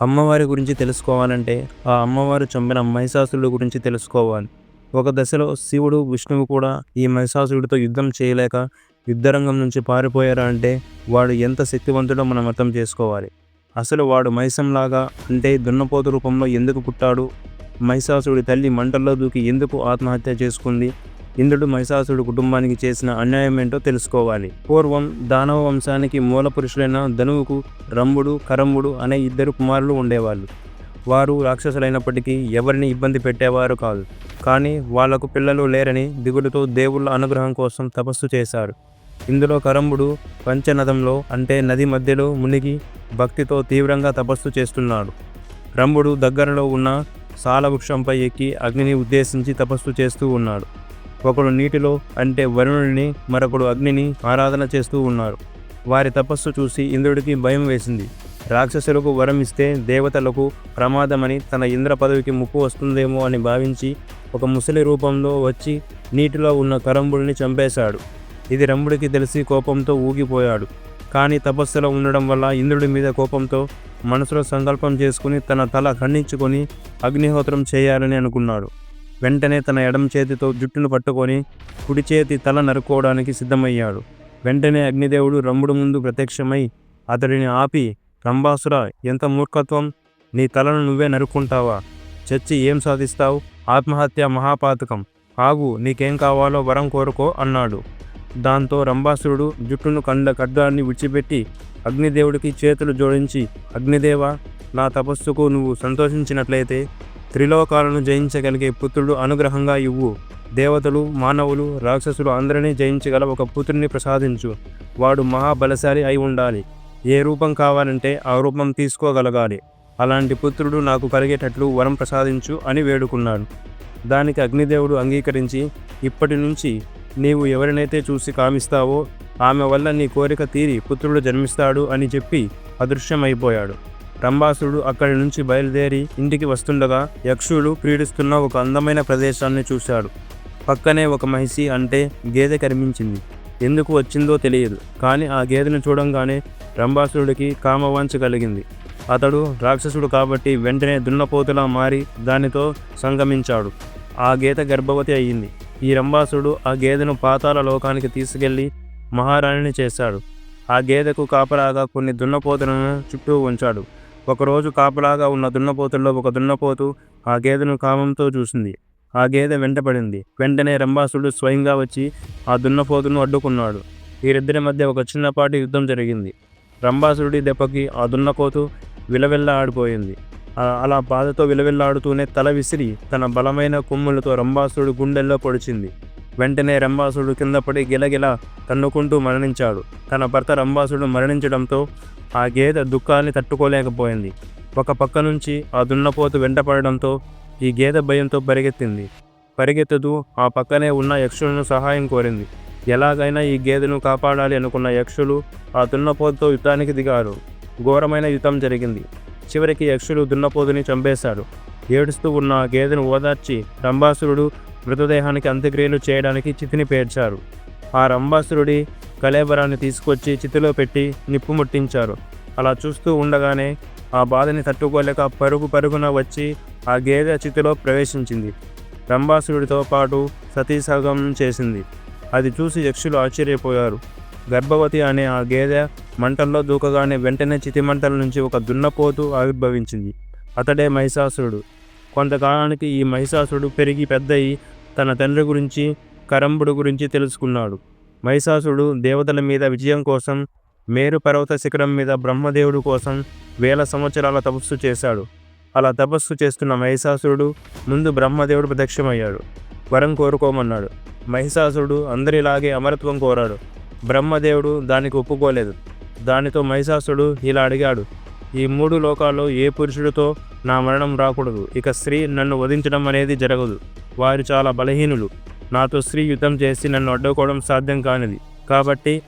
అమ్మవారి గురించి తెలుసుకోవాలంటే ఆ అమ్మవారు చంపిన మహిషాసురుడు గురించి తెలుసుకోవాలి. ఒక దశలో శివుడు విష్ణువు కూడా ఈ మహిషాసురుడితో యుద్ధం చేయలేక యుద్ధరంగం నుంచి పారిపోయారా అంటే వాడు ఎంత శక్తివంతుడో మనం అర్థం చేసుకోవాలి. అసలు వాడు మహిషంలాగా అంటే దున్నపోతు రూపంలో ఎందుకు పుట్టాడు? మహిషాసుడి తల్లి మంటల్లో దూకి ఎందుకు ఆత్మహత్య చేసుకుంది? ఇంద్రుడు మహిషాసుడు కుటుంబానికి చేసిన అన్యాయం ఏంటో తెలుసుకోవాలి. పూర్వం దానవ వంశానికి మూల పురుషులైన ధనువుకు రంభుడు కరంబుడు అనే ఇద్దరు కుమారులు ఉండేవాళ్ళు. వారు రాక్షసులైనప్పటికీ ఎవరిని ఇబ్బంది పెట్టేవారు కాదు. కానీ వాళ్ళకు పిల్లలు లేరని దిగులుతో దేవుళ్ళ అనుగ్రహం కోసం తపస్సు చేశారు. ఇందులో కరంబుడు పంచనదంలో అంటే నది మధ్యలో మునిగి భక్తితో తీవ్రంగా తపస్సు చేస్తున్నాడు. రంభుడు దగ్గరలో ఉన్న సాలవృక్షంపై ఎక్కి అగ్నిని ఉద్దేశించి తపస్సు చేస్తూ ఉన్నాడు. ఒకడు నీటిలో అంటే వరుణుడిని మరొకడు అగ్నిని ఆరాధన చేస్తూ ఉన్నారు. వారి తపస్సు చూసి ఇంద్రుడికి భయం వేసింది. రాక్షసులకు వరం ఇస్తే దేవతలకు ప్రమాదమని తన ఇంద్ర పదవికి ముప్పు వస్తుందేమో అని భావించి ఒక ముసలి రూపంలో వచ్చి నీటిలో ఉన్న కరంబుడిని చంపేశాడు. ఇది రంభుడికి తెలిసి కోపంతో ఊగిపోయాడు. కానీ తపస్సులో ఉండడం వల్ల ఇంద్రుడి మీద కోపంతో మనసులో సంకల్పం చేసుకుని తన తల ఖండించుకొని అగ్నిహోత్రం చేయాలని అనుకున్నాడు. వెంటనే తన ఎడమ చేతితో జుట్టును పట్టుకొని కుడి చేతి తల నరుకోవడానికి సిద్ధమయ్యాడు. వెంటనే అగ్నిదేవుడు రంభుడు ముందు ప్రత్యక్షమై అతడిని ఆపి రంభాసుర ఎంత మూర్ఖత్వం! నీ తలను నువ్వే నరుక్కుంటావా? చచ్చి ఏం సాధిస్తావు? ఆత్మహత్య మహాపాతకం. ఆగు నీకేం కావాలో వరం కోరుకో అన్నాడు. దాంతో రంభాసురుడు జుట్టును కండ ఖడ్గాన్ని విడిచిపెట్టి అగ్నిదేవుడికి చేతులు జోడించి అగ్నిదేవ నా తపస్సుకు నువ్వు సంతోషించినట్లయితే త్రిలోకాలను జయించగలిగే పుత్రుడు అనుగ్రహంగా ఇవ్వు. దేవతలు మానవులు రాక్షసులు అందరినీ జయించగల ఒక పుత్రుని ప్రసాదించు. వాడు మహాబలశాలి అయి ఉండాలి. ఏ రూపం కావాలంటే ఆ రూపం తీసుకోగలగాలి. అలాంటి పుత్రుడు నాకు కలిగేటట్లు వరం ప్రసాదించు అని వేడుకున్నాడు. దానికి అగ్నిదేవుడు అంగీకరించి ఇప్పటి నుంచి నీవు ఎవరినైతే చూసి కామిస్తావో ఆమె వల్ల నీ కోరిక తీరి పుత్రుడు జన్మిస్తాడు అని చెప్పి అదృశ్యమైపోయాడు. రంభాసుడు అక్కడి నుంచి బయలుదేరి ఇంటికి వస్తుండగా యక్షుడు క్రీడిస్తున్న ఒక అందమైన ప్రదేశాన్ని చూశాడు. పక్కనే ఒక మహిషి అంటే గేదె కనిపించింది ఎందుకు వచ్చిందో తెలియదు. కానీ ఆ గేదెను చూడంగానే రంభాసురుడికి కామవాంచ కలిగింది. అతడు రాక్షసుడు కాబట్టి వెంటనే దున్నపోతులా మారి దానితో సంగమించాడు. ఆ గేదె గర్భవతి అయ్యింది. ఈ రంభాసుడు ఆ గేదెను పాతాల లోకానికి తీసుకెళ్ళి మహారాణిని చేశాడు. ఆ గేదెకు కాపలాగా కొన్ని దున్నపోతులను చుట్టూ ఉంచాడు. ఒకరోజు కాపలాగా ఉన్న దున్నపోతుల్లో ఒక దున్నపోతు ఆ గేదెను కామంతో చూసింది. ఆ గేదె వెంటపడింది. వెంటనే రంభాసుడు స్వయంగా వచ్చి ఆ దున్నపోతును అడ్డుకున్నాడు. వీరిద్దరి మధ్య ఒక చిన్నపాటి యుద్ధం జరిగింది. రంభాసుడి దెబ్బకి ఆ దున్నపోతు విలవిల్లా ఆడిపోయింది. అలా బాధతో విలవిల్లాడుతూనే తల విసిరి తన బలమైన కొమ్ములతో రంభాసుడు గుండెల్లో పొడిచింది. వెంటనే రంభాసుడు కింద పడి గిలగిల తన్నుకుంటూ మరణించాడు. తన భర్త రంభాసుడు మరణించడంతో ఆ గేదె దుఃఖాన్ని తట్టుకోలేకపోయింది. ఒక పక్క నుంచి ఆ దున్నపోతు వెంటపడడంతో ఈ గేదె భయంతో పరిగెత్తింది. పరిగెత్తుతూ ఆ పక్కనే ఉన్న యక్షులను సహాయం కోరింది. ఎలాగైనా ఈ గేదెను కాపాడాలి అనుకున్న యక్షులు ఆ దున్నపోతుతో యుద్ధానికి దిగారు. ఘోరమైన యుద్ధం జరిగింది. చివరికి యక్షులు దున్నపోతుని చంపేశాడు ఏడుస్తూ ఉన్న ఆ గేదెను ఓదార్చి రంభాసురుడు మృతదేహానికి అంత్యక్రియలు చేయడానికి చితిని పేర్చారు. ఆ రంభాసురుడి కళేబరాన్ని తీసుకొచ్చి చితిలో పెట్టి నిప్పు ముట్టించారు. అలా చూస్తూ ఉండగానే ఆ బాధని తట్టుకోలేక పరుగు పరుగున వచ్చి ఆ గేదె చితిలో ప్రవేశించింది. రంభాసురుడితో పాటు సతీసాగం చేసింది. అది చూసి యక్షులు ఆశ్చర్యపోయారు. గర్భవతి అనే ఆ గేదె మంటల్లో దూకగానే వెంటనే చితి మంటల నుంచి ఒక దున్నపోతు ఆవిర్భవించింది. అతడే మహిషాసురుడు. కొంతకాలానికి ఈ మహిషాసురుడు పెరిగి పెద్దయి తన తండ్రి గురించి కరంబుడు గురించి తెలుసుకున్నాడు. మహిషాసుడు దేవతల మీద విజయం కోసం మేరు పర్వత శిఖరం మీద బ్రహ్మదేవుడు కోసం వేల సంవత్సరాల తపస్సు చేశాడు. అలా తపస్సు చేస్తున్న మహిషాసురుడు ముందు బ్రహ్మదేవుడు ప్రత్యక్షమయ్యాడు. వరం కోరుకోమన్నాడు. మహిషాసురుడు అందరిలాగే అమరత్వం కోరాడు. బ్రహ్మదేవుడు దానికి ఒప్పుకోలేదు. దానితో మహిషాసురుడు ఇలా అడిగాడు. ఈ మూడు లోకాల్లో ఏ పురుషుడితో నా మరణం రాకూడదు? ఇక స్త్రీ నన్ను వధించడం అనేది జరగదు. వారు చాలా బలహీనులు. నాతో స్త్రీ యుద్ధం చేసి నన్ను అడ్డుకోవడం సాధ్యం కానిది. కాబట్టి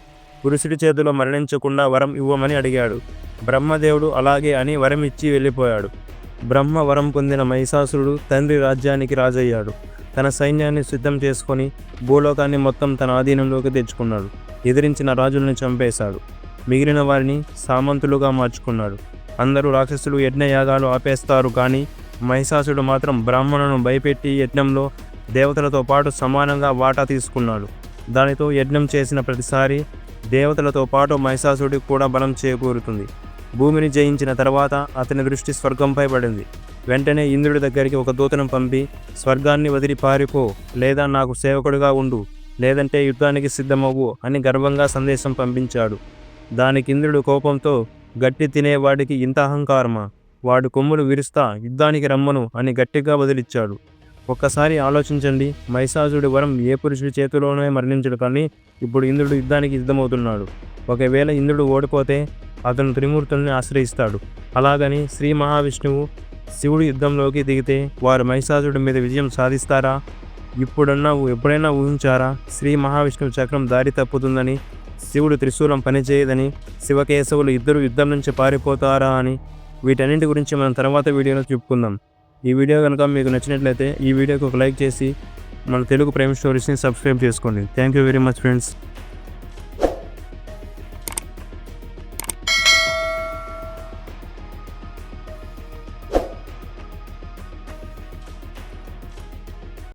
పురుషుడి చేతిలో మరణించకుండా వరం ఇవ్వమని అడిగాడు. బ్రహ్మదేవుడు అలాగే అని వరం ఇచ్చి వెళ్ళిపోయాడు. బ్రహ్మ వరం పొందిన మహిషాసురుడు తండ్రి రాజ్యానికి రాజయ్యాడు. తన సైన్యాన్ని సిద్ధం చేసుకొని భూలోకాన్ని మొత్తం తన ఆధీనంలోకి తెచ్చుకున్నాడు. ఎదిరించిన రాజుల్ని చంపేశాడు. మిగిలిన వారిని సామంతులుగా మార్చుకున్నాడు. అందరూ రాక్షసులు యజ్ఞయాగాలు ఆపేస్తారు కానీ మహిషాసుడు మాత్రం బ్రాహ్మణులను భయపెట్టి యజ్ఞంలో దేవతలతో పాటు సమానంగా వాటా తీసుకున్నాడు. దానితో యజ్ఞం చేసిన ప్రతిసారి దేవతలతో పాటు మహిషాసుడికి కూడా బలం చేకూరుతుంది. భూమిని జయించిన తర్వాత అతని దృష్టి స్వర్గంపై పడింది. వెంటనే ఇంద్రుడి దగ్గరికి ఒక దూతను పంపి స్వర్గాన్ని వదిలి పారిపో లేదా నాకు సేవకుడిగా ఉండు లేదంటే యుద్ధానికి సిద్ధమవ్వు అని గర్వంగా సందేశం పంపించాడు. దానికి ఇంద్రుడు కోపంతో గట్టి తినేవాడికి ఇంత అహంకారమా? వాడు కొమ్ములు విరుస్తా యుద్ధానికి రమ్మను అని గట్టిగా వదిలిచ్చాడు ఒక్కసారి ఆలోచించండి మహిషాసుడి వరం ఏ పురుషుడి చేతిలోనే మరణించడు కానీ ఇప్పుడు ఇంద్రుడు యుద్ధానికి సిద్ధమవుతున్నాడు. ఒకవేళ ఇంద్రుడు ఓడిపోతే అతను త్రిమూర్తుల్ని ఆశ్రయిస్తాడు. అలాగని శ్రీ మహావిష్ణువు శివుడు యుద్ధంలోకి దిగితే వారు మహిషాసుడి మీద విజయం సాధిస్తారా? ఇప్పుడన్నా ఎప్పుడైనా ఊహించారా? శ్రీ మహావిష్ణువు చక్రం దారి తప్పుతుందని శివుడు త్రిశూలం పనిచేయదని శివకేశవులు ఇద్దరు యుద్ధం నుంచి పారిపోతారా అని? వీటన్నింటి గురించి మనం తర్వాత వీడియోలో చెప్పుకుందాం. ఈ వీడియో కనుక మీకు నచ్చినట్లయితే ఈ వీడియోకి ఒక లైక్ చేసి మన తెలుగు ప్రైమ్ స్టోరీస్ని సబ్స్క్రైబ్ చేసుకోండి. Thank you very much friends